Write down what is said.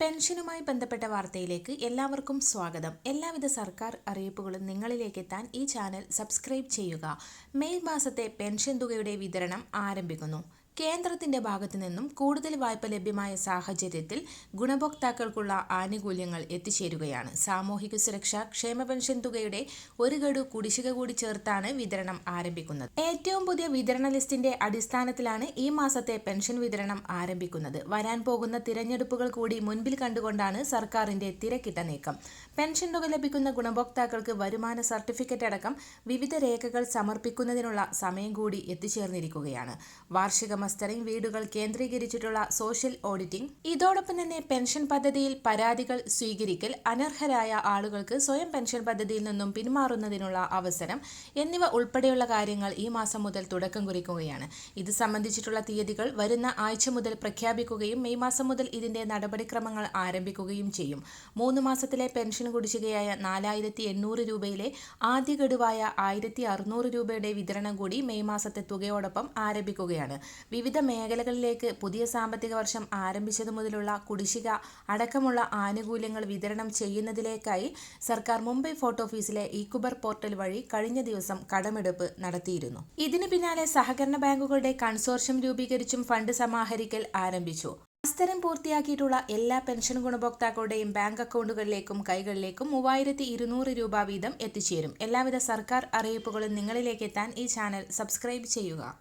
പെൻഷനുമായി ബന്ധപ്പെട്ട വാർത്തയിലേക്ക് എല്ലാവർക്കും സ്വാഗതം. എല്ലാവിധ സർക്കാർ അറിയിപ്പുകളും നിങ്ങളിലേക്ക് എത്താൻ ഈ ചാനൽ സബ്സ്ക്രൈബ് ചെയ്യുക. മെയ് മാസത്തെ പെൻഷൻ തുകയുടെ വിതരണം ആരംഭിക്കുന്നു. കേന്ദ്രത്തിന്റെ ഭാഗത്തു നിന്നും കൂടുതൽ വായ്പ ലഭ്യമായ സാഹചര്യത്തിൽ ഗുണഭോക്താക്കൾക്കുള്ള ആനുകൂല്യങ്ങൾ എത്തിച്ചേരുകയാണ്. സാമൂഹിക സുരക്ഷ ക്ഷേമ പെൻഷൻ തുകയുടെ ഒരു ഗഡു കുടിശ്ശിക കൂടി ചേർത്താണ് വിതരണം ആരംഭിക്കുന്നത്. ഏറ്റവും പുതിയ വിതരണ ലിസ്റ്റിന്റെ അടിസ്ഥാനത്തിലാണ് ഈ മാസത്തെ പെൻഷൻ വിതരണം ആരംഭിക്കുന്നത്. വരാൻ പോകുന്ന തിരഞ്ഞെടുപ്പുകൾ കൂടി മുൻപിൽ കണ്ടുകൊണ്ടാണ് സർക്കാരിന്റെ തിരക്കിട്ട നീക്കം. പെൻഷൻ തുക ലഭിക്കുന്ന ഗുണഭോക്താക്കൾക്ക് വരുമാന സർട്ടിഫിക്കറ്റ് അടക്കം വിവിധ രേഖകൾ സമർപ്പിക്കുന്നതിനുള്ള സമയം കൂടി എത്തിച്ചേർന്നിരിക്കുകയാണ്. വാർഷിക മസ്റ്ററിംഗ് വീടുകൾ കേന്ദ്രീകരിച്ചിട്ടുള്ള സോഷ്യൽ ഓഡിറ്റിംഗ്. ഇതോടൊപ്പം തന്നെ പെൻഷൻ പദ്ധതിയിൽ പരാതികൾ സ്വീകരിക്കൽ അനർഹരായ ആളുകൾക്ക് സ്വയം പെൻഷൻ പദ്ധതിയിൽ നിന്നും പിന്മാറുന്നതിനുള്ള അവസരം എന്നിവ ഉൾപ്പെടെയുള്ള കാര്യങ്ങൾ ഈ മാസം മുതൽ തുടക്കം കുറിക്കുകയാണ്. ഇത് സംബന്ധിച്ചിട്ടുള്ള തീയതികൾ വരുന്ന ആഴ്ച മുതൽ പ്രഖ്യാപിക്കുകയും മെയ് മാസം മുതൽ ഇതിന്റെ നടപടിക്രമങ്ങൾ ആരംഭിക്കുകയും ചെയ്യും. മൂന്ന് മാസത്തിലെ പെൻഷൻ കുടിശ്ശികയായ നാലായിരത്തി എണ്ണൂറ് രൂപയിലെ ആദ്യ ഗഡുവായ ആയിരത്തി അറുന്നൂറ് രൂപയുടെ വിതരണം കൂടി മെയ് മാസത്തെ തുകയോടൊപ്പം ആരംഭിക്കുകയാണ്. വിവിധ മേഖലകളിലേക്ക് പുതിയ സാമ്പത്തിക വർഷം ആരംഭിച്ചതു മുതലുള്ള കുടിശ്ശിക അടക്കമുള്ള ആനുകൂല്യങ്ങൾ വിതരണം ചെയ്യുന്നതിലേക്കായി സർക്കാർ മുംബൈ ഫോർട്ട് ഓഫീസിലെ ഇക്കുബർ പോർട്ടൽ വഴി കഴിഞ്ഞ ദിവസം കടമെടുപ്പ് നടത്തിയിരുന്നു. ഇതിനു പിന്നാലെ സഹകരണ ബാങ്കുകളുടെ കൺസോർഷ്യം രൂപീകരിച്ചും ഫണ്ട് സമാഹരിക്കൽ ആരംഭിച്ചു. മസ്തരം പൂർത്തിയാക്കിയിട്ടുള്ള എല്ലാ പെൻഷൻ ഗുണഭോക്താക്കളുടെയും ബാങ്ക് അക്കൗണ്ടുകളിലേക്കും കൈകളിലേക്കും മൂവായിരത്തി ഇരുന്നൂറ് രൂപ വീതം എത്തിച്ചേരും. എല്ലാവിധ സർക്കാർ അറിയിപ്പുകളും നിങ്ങളിലേക്ക് എത്താൻ ഈ ചാനൽ സബ്സ്ക്രൈബ് ചെയ്യുക.